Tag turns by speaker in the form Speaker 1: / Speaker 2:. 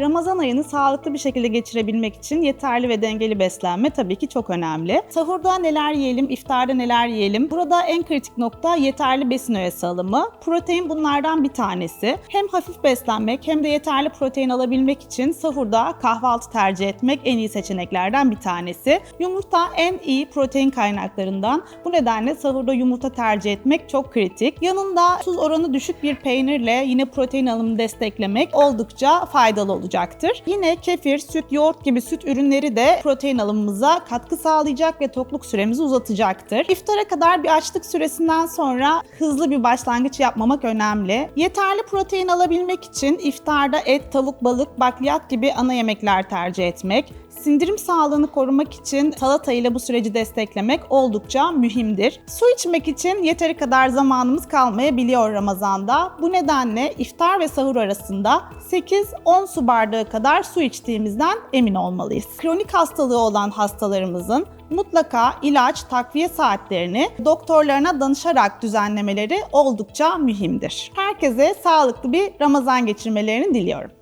Speaker 1: Ramazan ayını sağlıklı bir şekilde geçirebilmek için yeterli ve dengeli beslenme tabii ki çok önemli. Sahurda neler yiyelim, iftarda neler yiyelim? Burada en kritik nokta yeterli besin öğesi alımı. Protein bunlardan bir tanesi. Hem hafif beslenmek hem de yeterli protein alabilmek için sahurda kahvaltı tercih etmek en iyi seçeneklerden bir tanesi. Yumurta en iyi protein kaynaklarından. Bu nedenle sahurda yumurta tercih etmek çok kritik. Yanında tuz oranı düşük bir peynirle yine protein alımını desteklemek oldukça faydalı olacaktır. Yine kefir, süt, yoğurt gibi süt ürünleri de protein alımımıza katkı sağlayacak ve tokluk süremizi uzatacaktır. İftara kadar bir açlık süresinden sonra hızlı bir başlangıç yapmamak önemli. Yeterli protein alabilmek için iftarda et, tavuk, balık, bakliyat gibi ana yemekler tercih etmek, Sindirim sağlığını korumak için salata ile bu süreci desteklemek oldukça mühimdir. Su içmek için yeteri kadar zamanımız kalmayabiliyor Ramazan'da. Bu nedenle iftar ve sahur arasında 8-10 su bardağı kadar su içtiğimizden emin olmalıyız. Kronik hastalığı olan hastalarımızın mutlaka ilaç, takviye saatlerini doktorlarına danışarak düzenlemeleri oldukça mühimdir. Herkese sağlıklı bir Ramazan geçirmelerini diliyorum.